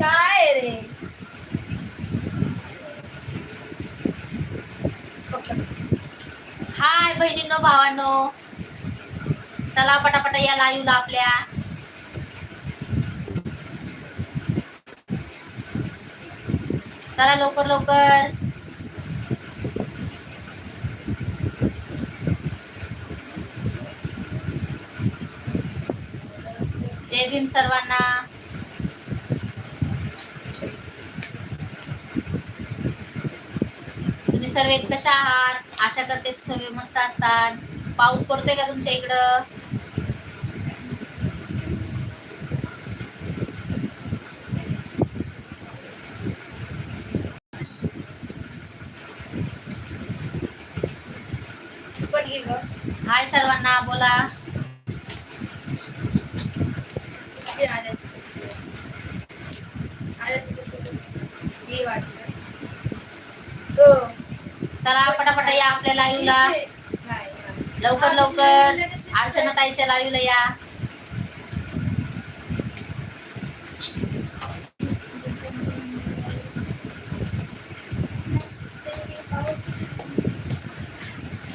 काय रे? हाय बहिणींनो भावांनो. चला पटापटा या लाईव्हला आपल्या. चला लवकर लवकर. जय भीम सर्वांना. सर्व कशा आहात आशा करते सर्व मस्त असतात. पाऊस पडतोय का तुमच्या इकडं? हाय सर्वांना बोला. चला पटापटा या आपल्या लाईव्हला लवकर लवकर. अर्चना ताईच्या लाईव्हला या.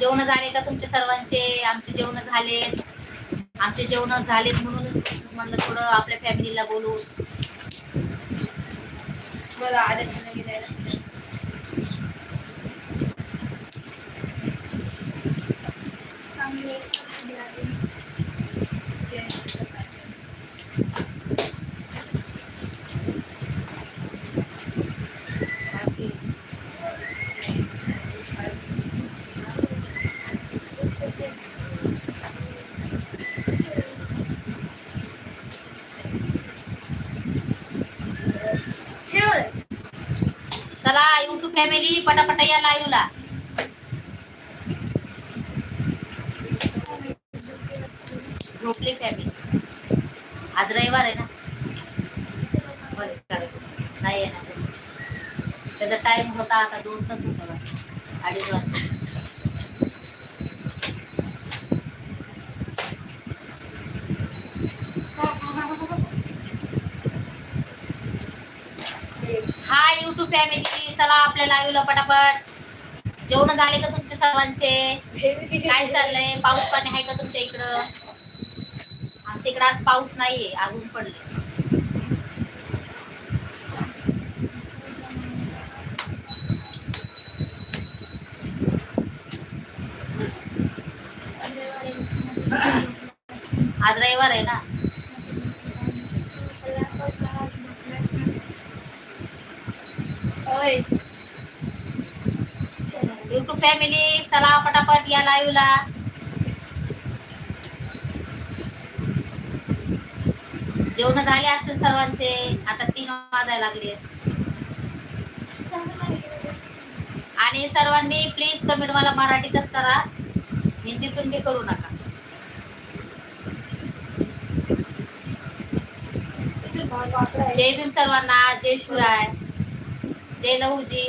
जेवण झाले का तुमचे सर्वांचे? आमचे जेवण झाले. आमचे जेवण झालेत म्हणून म्हणलं थोडं आपल्या फॅमिलीला बोलू. बरं आल्याच चला युट्यूब फॅमिली पटापटा या लाईव्हला. झोपली फॅमिली आज रविवार आहे ना? नाही आहे ना त्याचा टाइम होता आता दोनचाच होता अडीच वाजता हाय युट्यूब फॅमिली चला आपल्या लाईव्हला पटापट. जेवण झाले का तुमचे सर्वांचे? काय चाललंय? पाऊस पाणी आहे का तुमच्या इकडं? आमच्या इकडं आज पाऊस नाहीये अजून पडले आज रविवार आहे ना? होय. युट्यूब फॅमिली चला पटापट या लाईव्हला जेवण झाले असतील सर्वांचे आता तीन वाजायला लागले आणि सर्वांनी प्लीज कमेंट मला मराठीतच करा. हिंदीतून बी करू नका. जय भीम सर्वांना जय शिवराय. जय लहूजी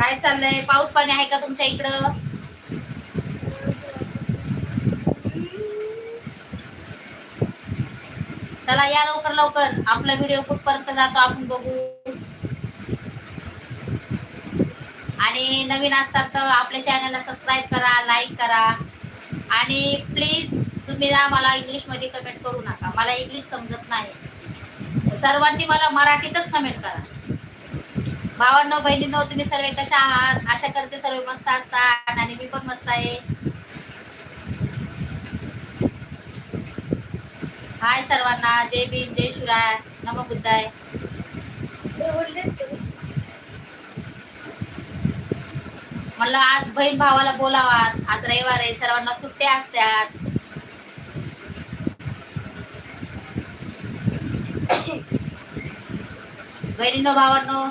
काय चाललंय? पाऊस पाणी आहे का तुमच्या इकडं? चला या लवकर लवकर. आपला व्हिडिओ कुठपर्यंत जातो आपण बघू. आणि नवीन असतात तर आपल्या चॅनलला सबस्क्राईब करा लाईक करा. आणि प्लीज तुम्ही ना मला इंग्लिशमध्ये कमेंट करू नका. मला इंग्लिश समजत नाही. सर्वांनी मला मराठीतच कमेंट करा. भावांनो बहिणींनो तुम्ही सर्व कशा आहात? आशा करते सर्व मस्त असतात आणि मी पण मस्त आहे. हाय सर्वांना. जय भीम जय शिवराय. नम बुद्धाय. म्हणलं आज बहीण भावाला बोलावा आज रविवार आहे सर्वांना सुट्ट्या असतात. बहिणीनो भावांनो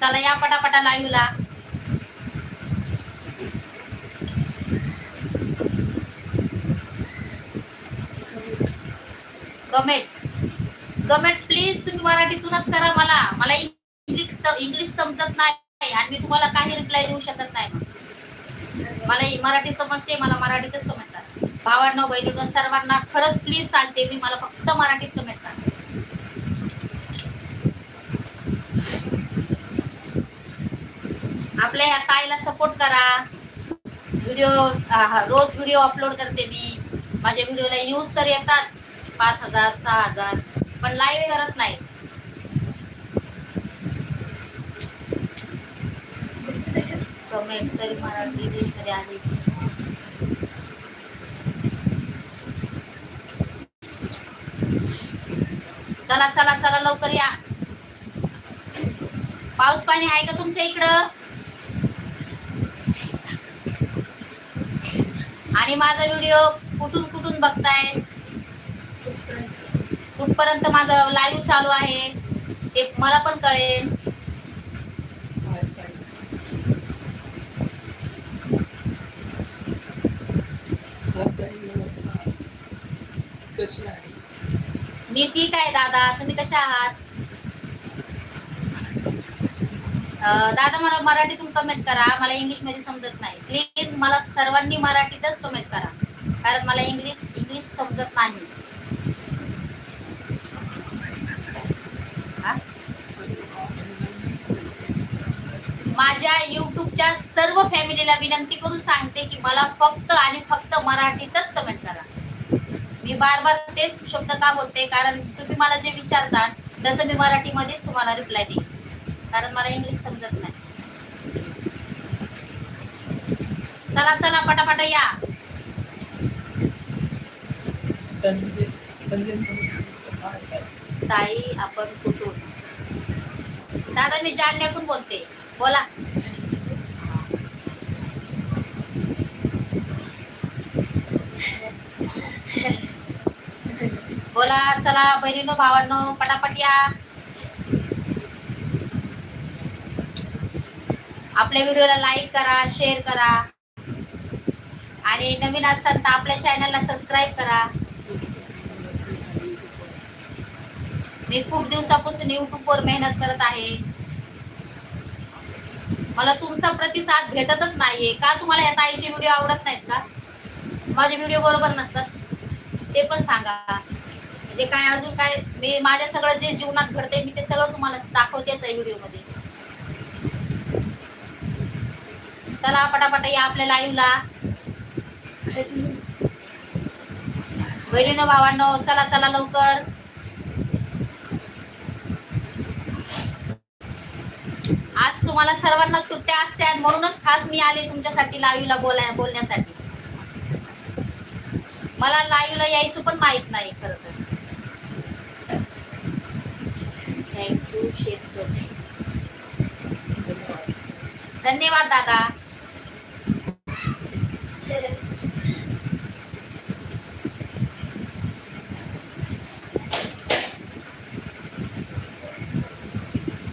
चला या पटापटा लाईव्हला. कमेंट कमेंट प्लीज तुम्ही मराठीतूनच करा मला. मला इंग्लिश इंग्लिश समजत नाही आणि मी तुम्हाला काही रिप्लाय देऊ शकत नाही. मग मला मराठी समजते मला मराठीतच समजतात भावांना बहिणींना सर्वांना खरंच प्लीज सांगते मी मला फक्त मराठीत कमेंट करा आपल्या ह्या ताईला सपोर्ट करा. व्हिडिओ रोज व्हिडिओ अपलोड करते मी. माझ्या व्हिडिओला यूज तर येतात. पाच हजार सहा हजार पण लाईव्ह करत नाही नुसतं तसं. कमेंट तरी मराठी इंग्लिशमध्ये आली चला चला चला लवकर या. पाऊस पाणी आहे का तुमच्या इकडं? आणि माझा व्हिडिओ कुठून कुठून बघताय? कुठपर्यंत माझं लाईव्ह चालू आहे ते मला पण कळेल. कशी आहे. मी ठीक आहे दादा. तुम्ही कशा आहात? दादा मला मराठीतून कमेंट करा. मला इंग्लिशमध्ये समजत नाही. प्लीज मला सर्वांनी मराठीतच कमेंट करा. कारण मला इंग्लिश इंग्लिश समजत नाही. माझ्या युट्यूबच्या सर्व फॅमिलीला विनंती करून सांगते की मला फक्त आणि फक्त मराठीतच कमेंट करा. मी बार बार तेच शब्द का बोलते कारण तुम्ही मला जे विचारता तसं मी मराठीमध्येच तुम्हाला रिप्लाय देईन. कारण मला इंग्लिश समजत नाही. चला चला पटापटा या. संजय संजय ताई आपण कुठून? दादा मी जालन्यातून बोलते. बोला. बोला चला बहिणीनो भावांनो पटापट या. आपल्या व्हिडिओला लाईक करा शेअर करा. आणि नवीन असतात तर आपल्या चॅनलला सबस्क्राईब करा. मी खूप दिवसापासून युट्यूबवर वर मेहनत करत आहे. मला तुमचा प्रतिसाद भेटतच नाहीये. का तुम्हाला या ताईचे व्हिडिओ आवडत नाहीत का? माझे व्हिडिओ बरोबर नसतात. ते पण सांगा. जे काय अजून काय मी माझ्या सगळं जे जीवनात घडते मी ते सगळं तुम्हाला दाखवतेच आहे व्हिडिओमध्ये चला पटापट या आपल्या लाईव्हला बहिणीनं भावांनो चला चला लवकर. आज तुम्हाला सर्वांना सुट्ट्या असत्या आणि म्हणूनच खास मी आले तुमच्यासाठी लाईव्हला बोलाय बोलण्यासाठी. मला लाईव्हला यायचं पण माहीत नाही खरं तर थँक्यू शेतकरी धन्यवाद दादा.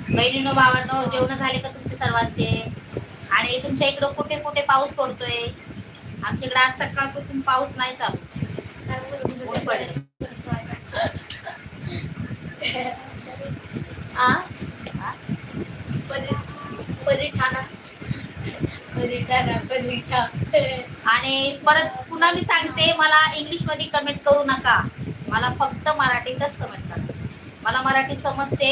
बहिणीनो भावांनो जेवण झाले का तुमचे सर्वांचे? आणि तुमच्या इकडं कुठे कुठे पाऊस पडतोय? आमच्या इकडे आज सकाळपासून पाऊस नाही चालू. ऊन पडले आ? परिठाणा आणि परत पुन्हा मी सांगते मला इंग्लिशमध्ये कमेंट करू नका. मला फक्त मराठीतच कमेंट करा. मला मराठी समजते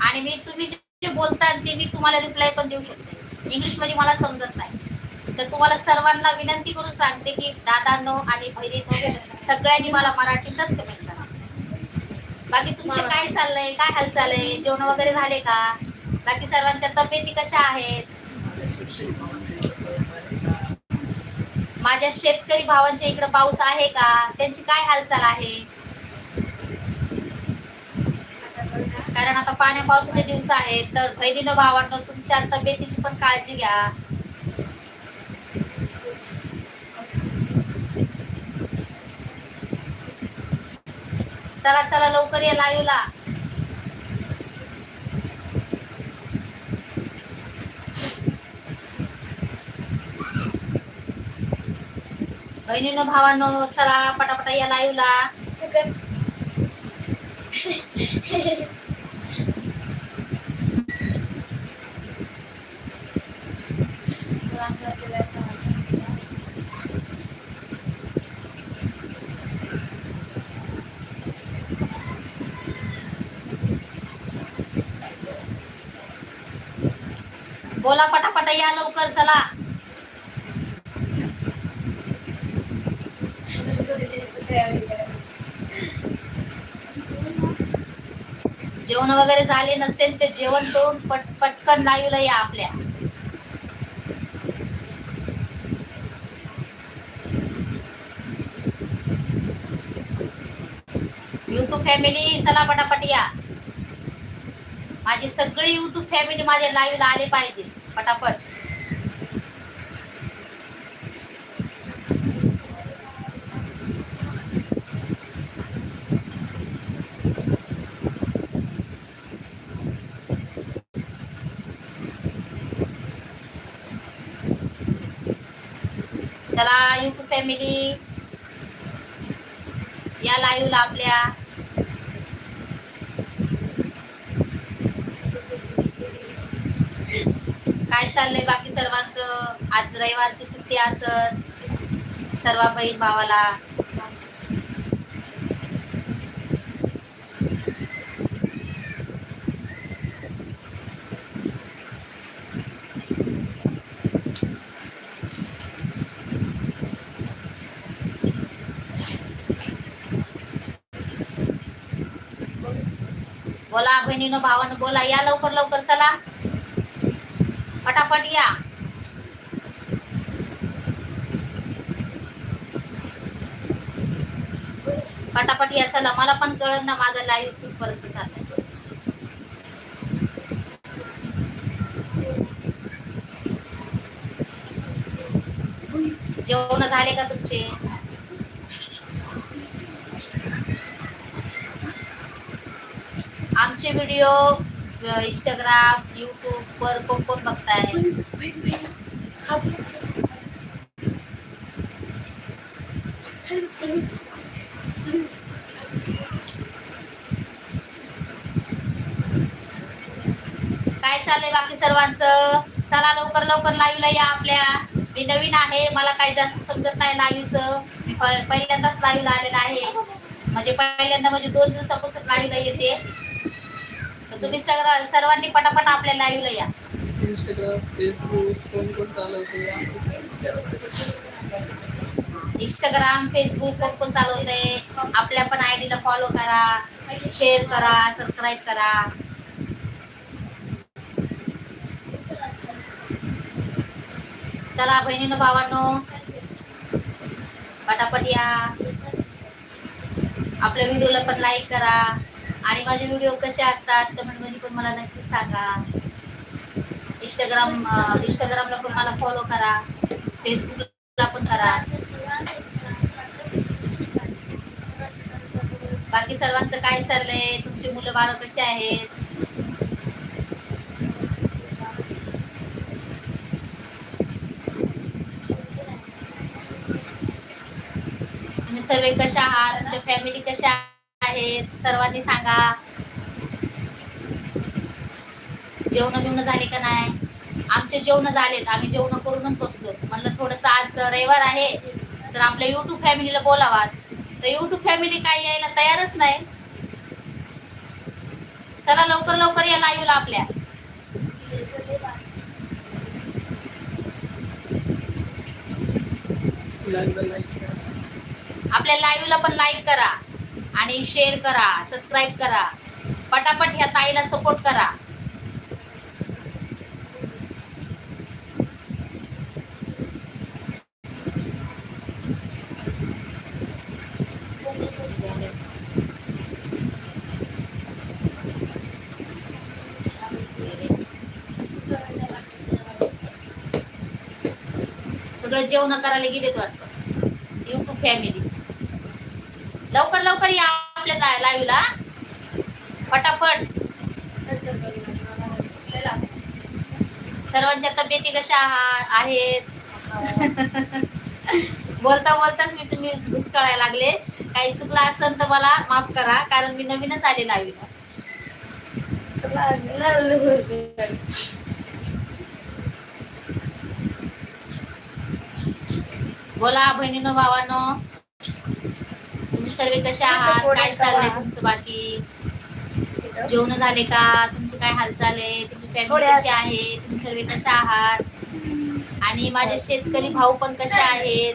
आणि मी तुम्ही जे बोलता ते मी तुम्हाला रिप्लाय पण देऊ शकते. इंग्लिशमध्ये मला समजत नाही. तर तुम्हाला सर्वांना विनंती करून सांगते की दादांनो आणि बहिणींनो सगळ्यांनी मला मराठीतच कमेंट करा. बाकी तुमचे काय चाललंय? काय हालचाल आहे? जेवण वगैरे झाले का? बाकी सर्वांच्या तब्येती कशा आहेत? माझ्या शेतकरी भावांच्या इकडे पाऊस आहे का? त्यांची काय हालचाल आहे? कारण आता पाण्या पावसाचे दिवस आहेत तर बहिणीनं भावांनो तुमच्या तब्येतीची पण काळजी घ्या. चला चला लवकर या लाईव्हला. बहिणीनं भावानो चला पटापटा या लाईव्हला बोला पटापटा या लवकर चला. जेवण वगैरे झाले नसतील ते जेवण करून पट पटकन लाईव्हला या आपल्या. युट्यूब फॅमिली चला पटापट या. माझी सगळी युट्यूब फॅमिली माझ्या लाईव्हला आले पाहिजे. पटापट. चला युट्यूब फॅमिली या लाईव्हला आपल्या. काय चाललंय बाकी सर्वांचं? आज रविवारची सुट्टी असत सर्व बहीण भावाला. बोला बहिणीनं भावानं बोला. या लवकर लवकर. चला. पटापट या. पटापट या. चला. मला पण कळत ना माझा लाईव्ह कुठपर्यंत चाललाय. जेवण झाले का तुमचे? आमचे व्हिडिओ इंस्टाग्राम युट्यूब वर कोण कोण बघताय? काय चाललंय बाकी सर्वांचं? चला लवकर लवकर लाईव्हला या आपल्या. मी नवीन आहे मला काही जास्त समजत नाही लाईव्हचं मी प- पहिल्यांदाच लाईव्हला आलेला आहे. म्हणजे पहिल्यांदा म्हणजे दोन दिवसापासून लाईव्हला येते. तुम्ही सगळं सर्वांनी पटापट आपल्या लाईव्हला या. इंस्टाग्राम फेसबुक कोण कोण चालवते असं इंस्टाग्राम फेसबुक कोण कोण चालवतंय. आपल्या पण आय डीला फॉलो करा. शेअर करा सबस्क्राईब करा. चला बहिणीनं भावांनो पटापट या. आपल्या व्हिडिओला पण लाईक करा. आणि माझे व्हिडिओ कसे असतात कमेंटमध्ये पण मला नक्की सांगा. इंस्टाग्राम इंस्टाग्रामला पण मला फॉलो करा. फेसबुकला पण करा. बाकी सर्वांचं काय चाललंय? तुमची मुलं बाळ कशी आहेत? तुम्ही सर्व कशा आहात? तुमच्या फॅमिली कशा आहेत. सर्वांनी सांगा. जेवण बिवणं झाले का नाही? आमचे जेवण झालेत. आम्ही जेवण करूनच बसलो म्हणलं थोडस आज रविवार आहे तर आपल्या युट्यूब फॅमिलीला बोलावा. तर युट्यूब फॅमिली काय यायला तयारच नाही. चला लवकर लवकर या लाईव्हला आपल्या. लाईव्हला आपल्या लाईव्हला पण लाईक करा. आणि शेअर करा सबस्क्राईब करा. पटापट ह्या ताईला सपोर्ट करा. सगळं जेवण करायला गेलेत वाटतं. युट्यूब फॅमिली लवकर लवकर या आपल्या लाईव्हला फटाफट सर्वांच्या तब्येती कशा आहा- आहेत? बोलता बोलताच मी तुम्ही बुचकळायला लागले. काही चुकला असेल तर मला माफ करा कारण मी नवीनच आले लाईव्हला बोला बहिणीनो भावानो. सर्व कशा आहात? काय चाललंय तुमचं बाकी? जेवण झाले का? तुमची काय हालचाल आहे? तुमची फॅमिली कशी आहे? तुम्ही सर्व कशा आहात? आणि माझे शेतकरी भाऊ पण कसे आहेत?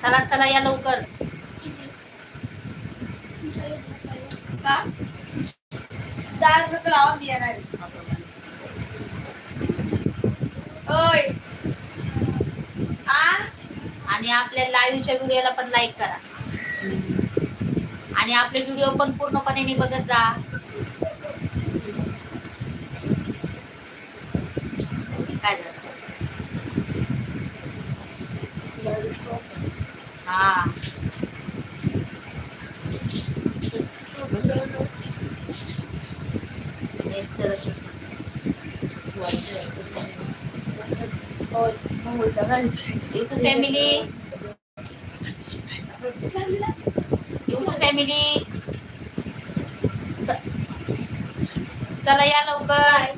चला चला या लवकर. का? दहा रुपये लावा मी येणार होय. ओय आ? आणि आपल्या लाईव्हच्या व्हिडिओला पण लाईक करा. आणि आपले व्हिडिओ पण पूर्णपणे मी बघत जा. काय झालं? हा. युट्यूब फॅमिली युट्यूब फॅमिली चला या लवकर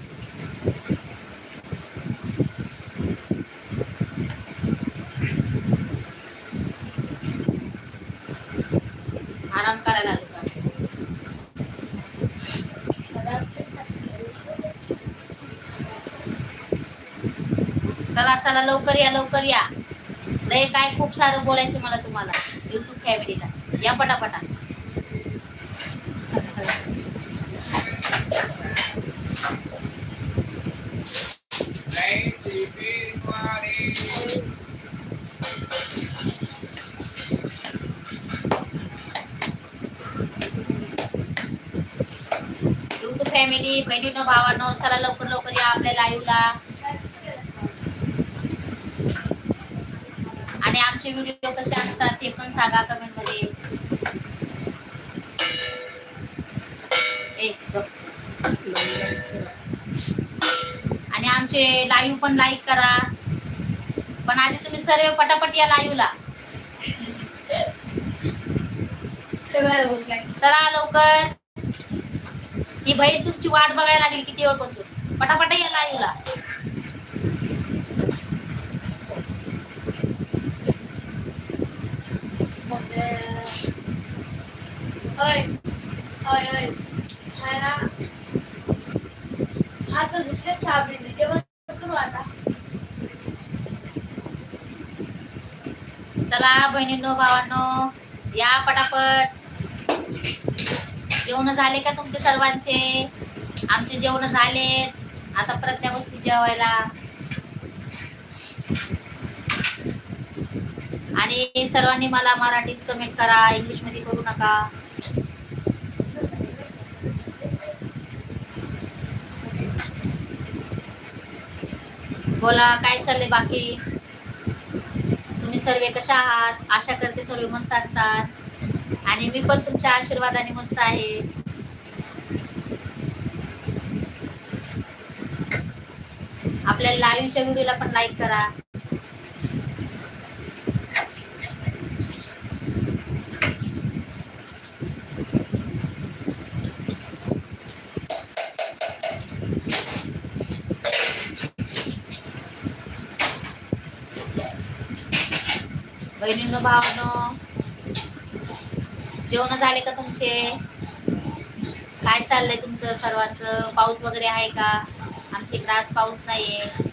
आराम करायला आलो का? दहा रुपये सांगितले. चला लवकर या लवकर या. लय काय खूप सारं बोलायचं मला तुम्हाला युट्यूब फॅमिलीला या पटापटा. युट्यूब फॅमिली बहिणीनो भावांनो चला लवकर लवकर या आपल्या लाईव्हला आणि आमचे व्हिडिओ कसे असतात ते पण सांगा कमेंटमध्ये. आणि आमचे लाईव्ह पण लाईक करा. पण आधी तुम्ही सर्व पटापट या लाईव्हला चला लवकर. ही बहीण तुमची वाट बघायला लागेल किती वेळ बसून पटापट या लाईव्हला ओय ओय ओय. हा ना दुसऱ्याच साबणीने. जेवण करू आता. चला बहिणींनो भावांनो या पटापट. जेवण झाले का तुमचे सर्वांचे? आमचे जेवण झाले आता प्रज्ञा बसली जेवायला. आणि सर्वांनी मला मराठीत कमेंट करा इंग्लिशमध्ये करू नका. बोला काय चाललंय बाकी? तुम्ही सर्व कशा आहात? आशा करते सर्व मस्त असतात. आणि मी पण तुमच्या आशीर्वादाने मस्त आहे. आपल्या लाईव्हच्या व्हिडिओला पण लाईक करा. बहिणींनो भावानो. जेवण झाले का तुमचे? काय चाललंय तुमचं सर्वांचं? पाऊस वगैरे आहे का? आमच्या इकडे आज पाऊस नाहीये.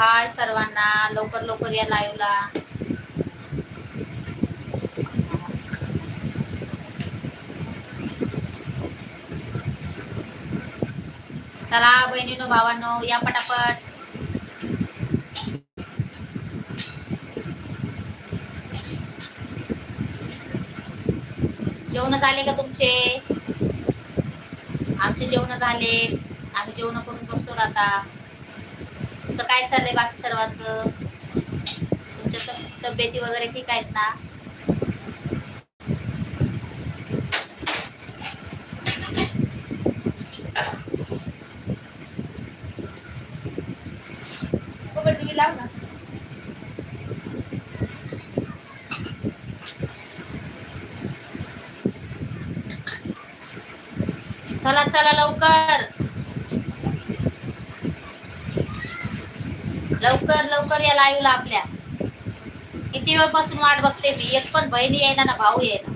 हाय सर्वांना लवकर लवकर या लाईव्हला चला बहिणीनो भावांनो या पटापट. जेवण झाले का तुमचे? आमचे जेवण झाले. आम्ही जेवण करून बसतो आता. तुमचं काय चाललंय बाकी सर्वांचं? तुमच्या तब- तब्येती वगैरे ठीक आहेत ना. चला चला लवकर. लवकर लवकर या लाईव्हला आपल्या. किती वेळपासून वाट बघते मी. एक पण बहिणी येईना ना भाऊ येईना.